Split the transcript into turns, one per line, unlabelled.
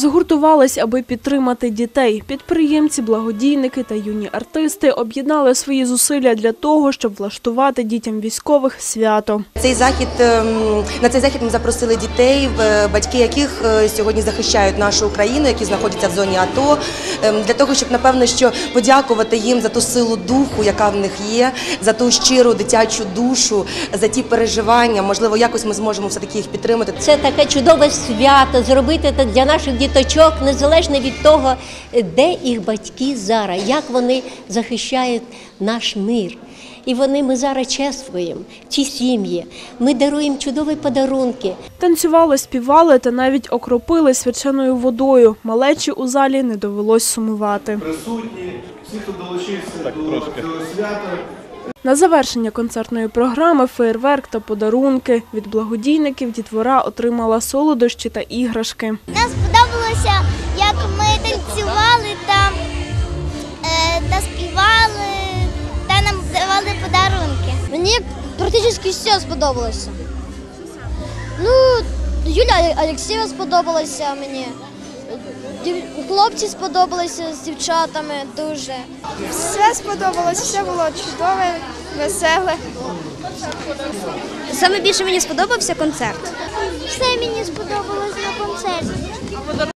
Згуртувались, аби підтримати дітей. Підприємці, благодійники та юні артисти об'єднали свої зусилля для того, щоб влаштувати дітям військових свято.
Цей захід ем, на цей захід ми запросили дітей, батьки яких е, сьогодні захищають нашу Україну, які знаходяться в зоні АТО, для того, щоб напевно що подякувати їм за ту силу духу, яка в них є, за ту щиру дитячу душу, за ті переживання. Можливо, якось ми зможемо все таки їх підтримати.
Це таке чудове свято, зробити це для наших діточок, незалежно від того, де їх батьки зараз, як вони захищають наш мир. І вони ми зараз чествуємо ці сім'ї. Ми даруємо чудові подарунки.
Танцювали, співали та навіть окропили свяченою водою. Малечі у залі не довелось сумувати.
присутні, всі, хто долучився до цього свята.
На завершення концертної програми феєрверк та подарунки. Від благодійників дітвора отримала солодощі та іграшки.
Нам сподобалося, як ми танцювали
практично все сподобалося. Ну, Юля Алексєєва сподобалася мені. Хлопці сподобалися з дівчатами дуже.
Все сподобалось, все було чудове, веселе.
Саме більше мені сподобався концерт.
Все мені сподобалось на концерті.